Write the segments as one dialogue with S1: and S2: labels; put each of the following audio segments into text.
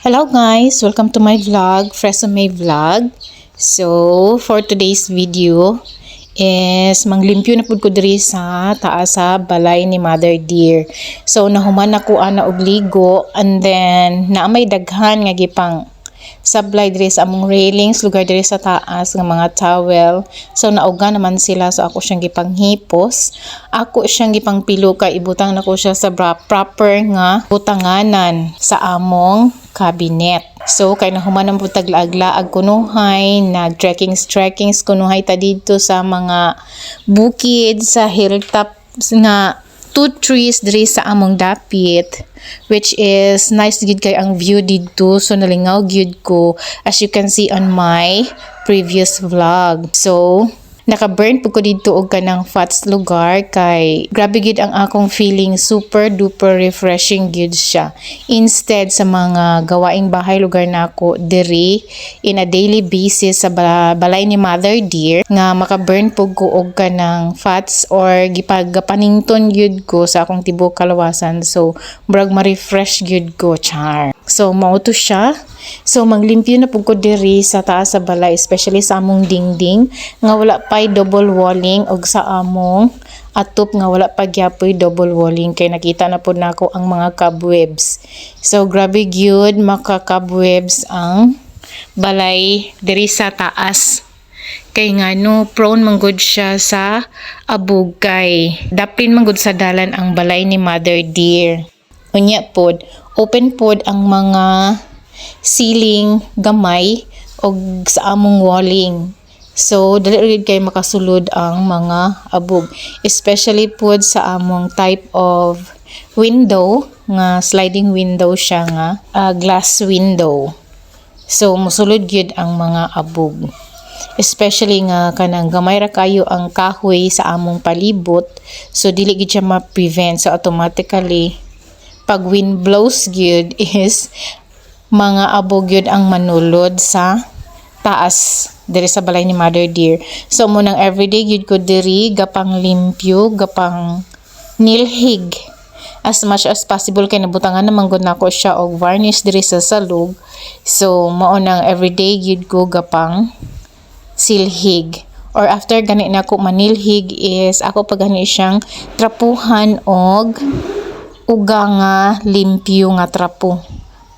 S1: Hello guys! Welcome to my vlog, Fresome Vlog. So, for today's video is manglimpyo na pud ko diri sa taas sa balay ni Mother Dear. So, nahuman ako ana og ligo and then naamay daghan nga gipang sablay diri sa among railings lugar diri sa taas nga mga towel so nauga naman sila so ako siyang gipanghipos ako siyang gipangpilo kay ibutang nako siya sa bra- proper nga butanganan sa among cabinet. So kay nahuman ang putag laag-laag kunuhay nag trekking trekkings kunuhay ta dito sa mga bukid sa hilltop nga two trees diri sa among dapit which is nice gid kay ang view dito so nalingaw gyud ko as you can see on my previous vlog. So naka-burn po ko dito og kanang fats lugar kay grabe gid ang akong feeling. Super duper refreshing gid siya. Instead sa mga gawaing bahay lugar nako diri in a daily basis sa ba- balay ni Mother Dear nga maka-burn po ko og kanang fats or gipagapanington gyud ko sa akong tibuok kalawasan. So murag ma-refresh gyud ko char So, mao to siya. So, maglimpyo na pug ko diri sa taas sa balay, especially sa among dingding, nga wala pa'y double walling og sa among atop nga wala pa gyapoy double walling kay nakita na pud nako ang mga cobwebs. So, grabe gyud maka cobwebs ang balay diri sa taas kay nga no prone man gud siya sa abog kay dapin man gud sa dalan ang balay ni Mother Dear. Unya pod, open pod ang mga ceiling gamay og sa among walling. So, dali rin kay makasulod ang mga abog. Especially pod sa among type of window, nga sliding window siya nga, ah, glass window. So, musulod gyud ang mga abog. Especially nga kanang gamay ra kayo ang kahoy sa among palibot. So, dili gid siya ma-prevent. So, automatically, pag wind blows gyud is mga abog gyud ang manulod sa taas diri sa balay ni Mother Dear. So mo nang everyday gyud ko diri gapang limpyo, gapang nilhig as much as possible kay nabutangan naman gud nako siya og varnish diri sa salog. So mao nang everyday gyud ko gapang silhig or after gani na ko manilhig is ako pag gani siyang trapuhan og uga nga limpyo nga trapo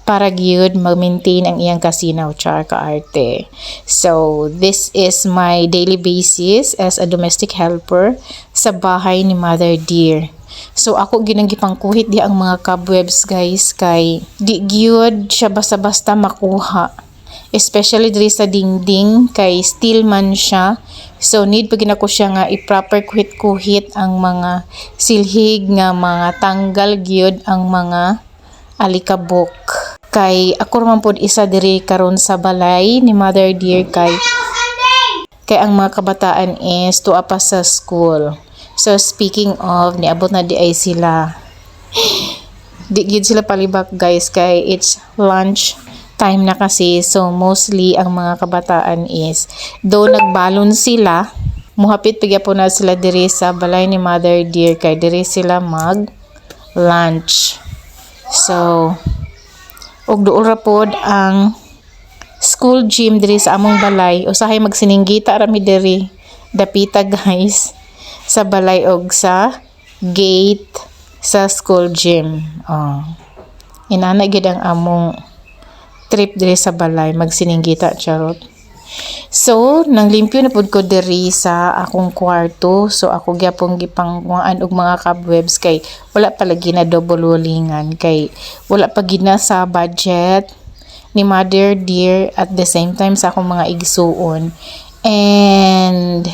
S1: para gyud mag-maintain ang iyang kasinaw char ka arte. So, this is my daily basis as a domestic helper sa bahay ni Mother Dear. So, ako ginang gipangkuhit di ang mga cobwebs guys kay di gyud siya basta-basta makuha especially diri sa dingding kay steel man siya. So need pa ko siya nga i-proper kuhit-kuhit ang mga silhig nga mga tanggal gyud ang mga alikabok. Kay ako man pod isa diri karon sa balay ni Mother Dear kay kay ang mga kabataan is tuwa pa sa school. So speaking of niabot na di ay sila. Di gid sila palibak guys kay it's lunch time na kasi so mostly ang mga kabataan is though nagbalon sila muhapit pigya po na sila diri sa balay ni Mother Dear kay diri sila mag lunch so og duol pod ang school gym diri sa among balay. Usahay magsininggita ra mi diri. Dapita guys sa balay og sa gate sa school gym. Oh. Inana gid ang among trip diri sa balay magsininggita charot So, nang limpyo na pud ko diri sa akong kwarto. So, ako gyapon gipangkuan og mga cobwebs kay wala palagi na double wallingan kay wala pa gid na sa budget ni Mother Dear at the same time sa akong mga igsuon. And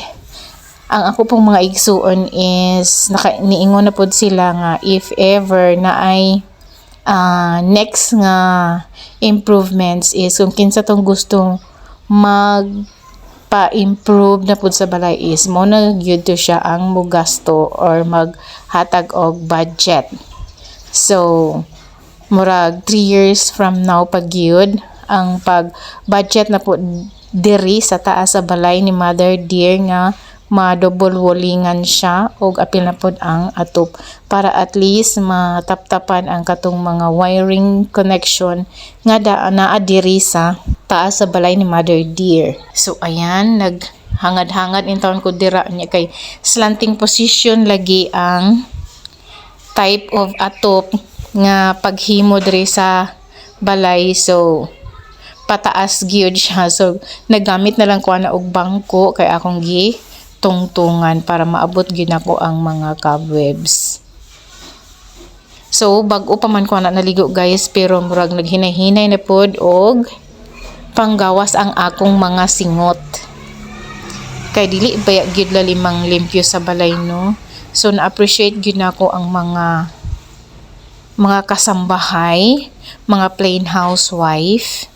S1: ang ako pong mga igsuon is naka, niingon na pud sila nga if ever na ay ah, next nga improvements is kung kinsa tong gustong mag pa-improve na pud sa balay is mo na gyud to siya ang mugasto or maghatag og budget. So, murag 3 years from now pag gyud ang pag budget na po diri sa taas sa balay ni Mother Dear nga ma-double wallingan siya og apil na pod ang atop para at least mataptapan ang katong mga wiring connection nga da naa diri sa taas sa balay ni Mother Dear. So ayan, nag hangad-hangad in taon ko dira. Niya kay slanting position lagi ang type of atop nga paghimo diri sa balay. So pataas gyud siya. So nagamit na lang ko na og bangko kay akong gi tungtungan para maabot gyud nako ang mga cobwebs. So bag-o pa man ko na naligo guys pero murag naghinay-hinay na pod og panggawas ang akong mga singot. Kay dili baya gyud la limang limpyo sa balay no? So na-appreciate gyud nako ang mga mga kasambahay, mga plain housewife,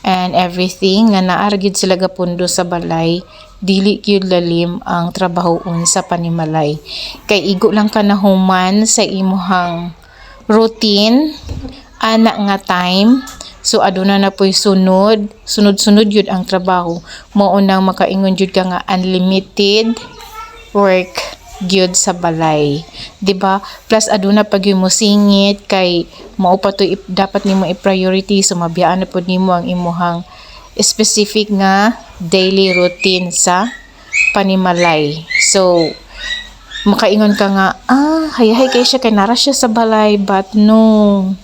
S1: and everything nga naargid sila gapundo sa balay dili gyud lalim ang trabahoon sa panimalay. Kay igo lang ka na human sa imuhang routine ana nga time. So aduna na po'y sunod. Sunod-sunod yun ang trabaho. Mo unang makaingon jud ka nga unlimited work gyud sa balay. 'Di ba? Plus aduna pag yung musingit kay mao pa to dapat nimo i-priority. So mabiyaan na pud nimo ang imuhang specific nga daily routine sa panimalay. So makaingon ka nga, ah, hayahay kay siya kay nara siya sa balay but no.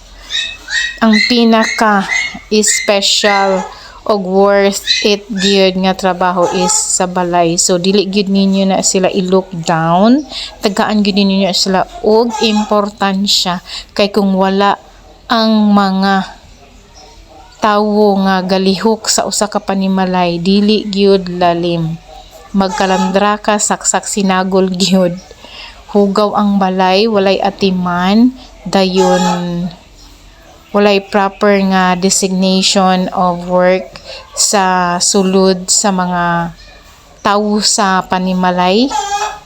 S1: Ang pinaka special og worth it gyud nga trabaho is sa balay. So dili gyud ninyo na sila i-look down. Tagaan gyud ninyo sila og importansya kay kung wala ang mga tawo nga galihok sa usa ka panimalay dili gyud lalim. Magkalandra ka saksak sinagol gyud. Hugaw ang balay, walay atiman, dayon walay proper nga designation of work sa sulod sa mga tawo sa panimalay.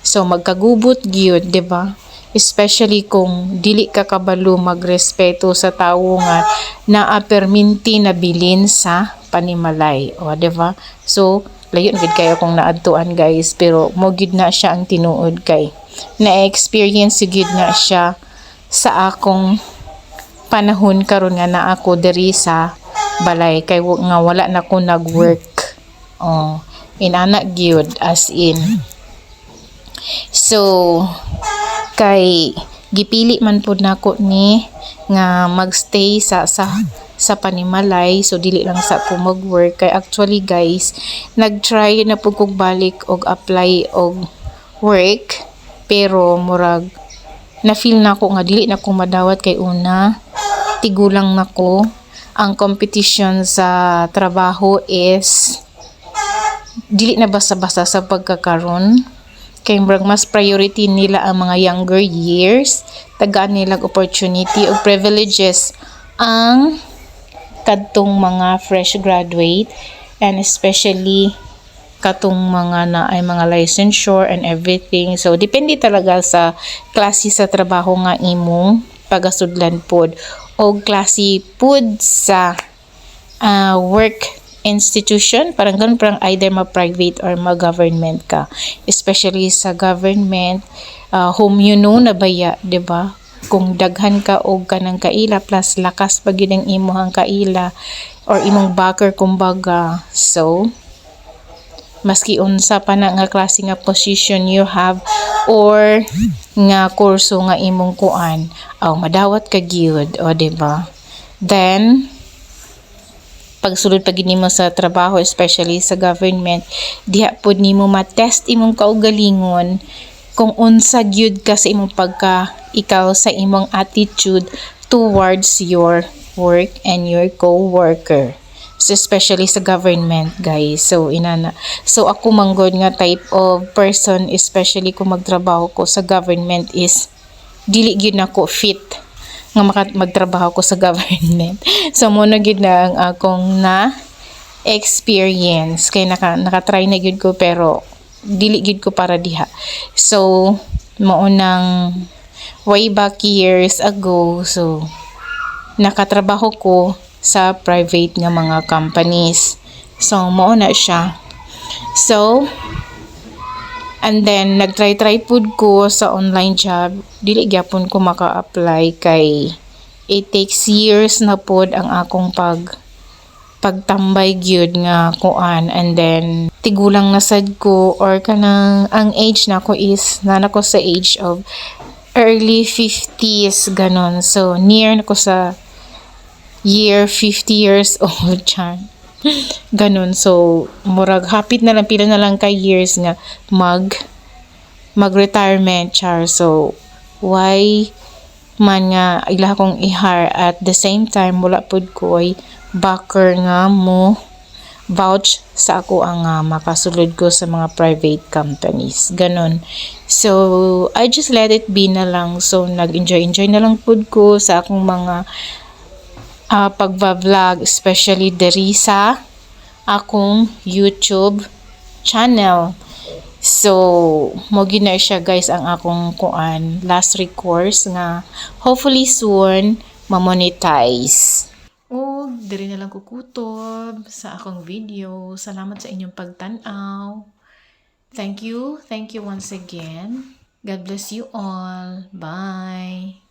S1: So magkagubot gyud, 'di ba? Especially kung dili ka kabalo magrespeto sa tawo nga naa perminti na bilin sa panimalay, o 'di ba? So layon gid kayo kung naadtuan guys pero mo gid na siya ang tinuod kay na-experience gid na siya sa akong panahon karon nga na ako diri sa balay kay nga wala na ko nag-work. Oh, inana gyud as in. So kay gipili man pud nako ni nga magstay sa sa sa panimalay. So dili lang sa ko mag-work. Kay actually guys nag-try na pud kog balik og apply og work. Pero murag na feel na ko nga dili na ko madawat. Kay una tigulang nako. Ang competition sa trabaho is dili na basta-basta sa pagkakaroon kay murag mas priority nila ang mga younger years tagaan nilang opportunity o privileges ang kadtong mga fresh graduate and especially katong mga na ay mga licensure and everything. So, depende talaga sa klase sa trabaho nga imong pagasudlan pod o klase pod sa ah, work institution. Parang ganun, parang either ma-private or ma-government ka. Especially sa government, ah, home you know na baya, ba? Kung daghan ka og kanang kaila plus lakas pag yun ang imuhang kaila or imong backer kumbaga. So, maski unsa pa na nga klase nga position you have or nga kurso nga imong kuan aw madawat ka gyud o di ba then pagsulod pag nimo sa trabaho especially sa government diha pod nimo ma-test imong kaugalingon kung unsa gyud ka sa imong pagka ikaw sa imong attitude towards your work and your co-worker so especially sa government guys. So inana so ako manggod nga type of person especially kung magtrabaho ko sa government is dili gyud nako fit nga magtrabaho ko sa government so mo na gyud na ang akong na experience kay naka nakatry na gyud ko pero dili gyud ko para diha so maunang way back years ago so nakatrabaho ko sa private nga mga companies. So, mao na siya. So, And then, nagtry-try pud ko sa online job. Dili gyapon ko maka-apply kay it takes years na pod ang akong pag pagtambay gyud nga kuan. And then tigulang na sad ko or kanang ang age na ko is na ko sa age of early 50s ganon. So near na ko sa year 50 years old chan ganon so murag hapit na lang pila na lang kay years nga mag mag-retirement char so why man nga ila kong ihar at the same time wala pud ko'y backer nga mo vouch sa ako ang nga makasulod ko sa mga private companies. Ganon. So, I just let it be na lang. So, nag-enjoy-enjoy na lang pud ko sa akong mga uh, pagba-vlog, especially diri sa akong YouTube channel. So, mo na siya guys ang akong kuan last recourse nga hopefully soon mamonetize. O, diri na lang kukutob sa akong video. Salamat sa inyong pagtanaw. Thank you. Thank you once again. God bless you all. Bye.